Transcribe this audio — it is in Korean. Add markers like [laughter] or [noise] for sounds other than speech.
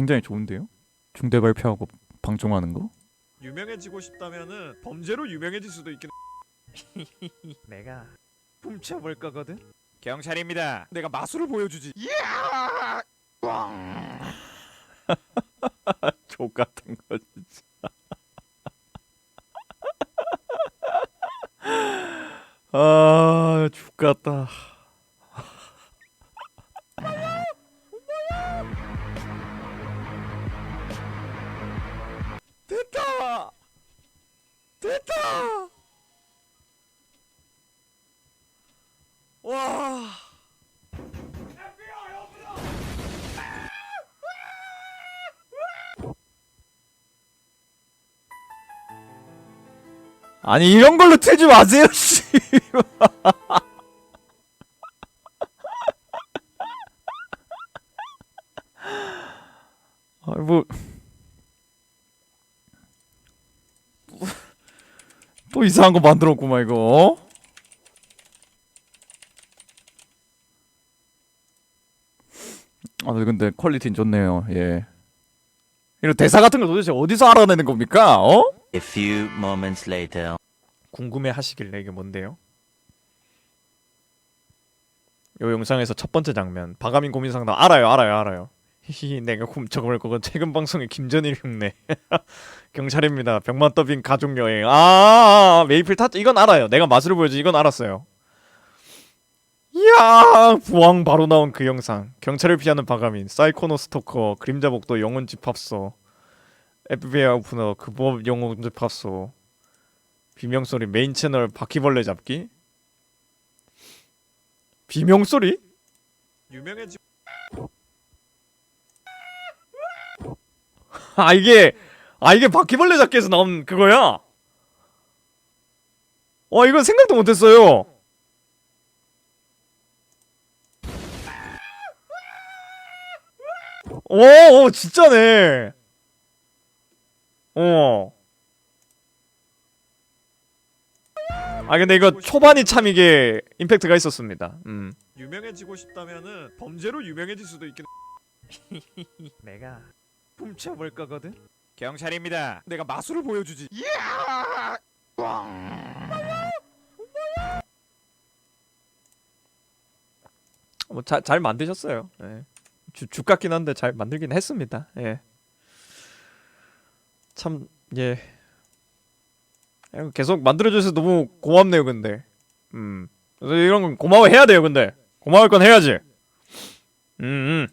굉장히 좋은데요? 중대 발표하고 방종하는 거? 유명해지고 싶다면은 범죄로 유명해질 수도 있긴 [laughs] 내가 훔쳐볼 거거든 경찰입니다 내가 마술을 보여주지 [laughs] 족 같은 거 진짜. [laughs] 아, 죽 같다. 됐다 와 아니 이런 걸로 틀지 마세요, 씨. [laughs] 아, 뭐. 또 이상한 거 만들었구만 이거. 어? 아 근데 퀄리티는 좋네요. 예. 이런 대사 같은 거 도대체 어디서 알아내는 겁니까? 어? A few moments later. 궁금해 하시길래 이게 뭔데요? 요 영상에서 첫 번째 장면 바가민 고민 상담 알아요 알아요 알아요 히히 내가 훔쳐볼 거건 최근 방송의 김전일 흉내. [laughs] 경찰입니다. 병만 더빙 가족 여행. 아, 아, 아 메이플 타짜 이건 알아요. 내가 맛을 보여주 이건 알았어요. 이야 부왕 바로 나온 그 영상. 경찰을 피하는 바가민 사이코노 스토커 그림자 복도 영혼 집합소 FBI 오프너 그법 영혼 집합소. 비명소리 메인 채널 바퀴벌레 잡기? 비명소리? 유명해지 아 이게 아 이게 바퀴벌레 잡기에서 나온 그거야 와 이건 생각도 못했어요 오, 오 진짜네 어 아 근데 이거 초반이 참 이게 임팩트가 있었습니다. 음. 유명해지고 싶다면은 범죄로 유명해질 수도 있긴. [laughs] 내가 훔쳐볼 거거든. 경찰입니다. 내가 마술을 보여주지. 뭐잘 잘 만드셨어요. 예. 주, 죽 같긴 한데 잘 만들긴 했습니다. 예. 참 예. 계속 만들어줘서 너무 고맙네요 근데 음 그래서 이런 건 고마워해야 돼요 근데 고마울 건 해야지 음, 음.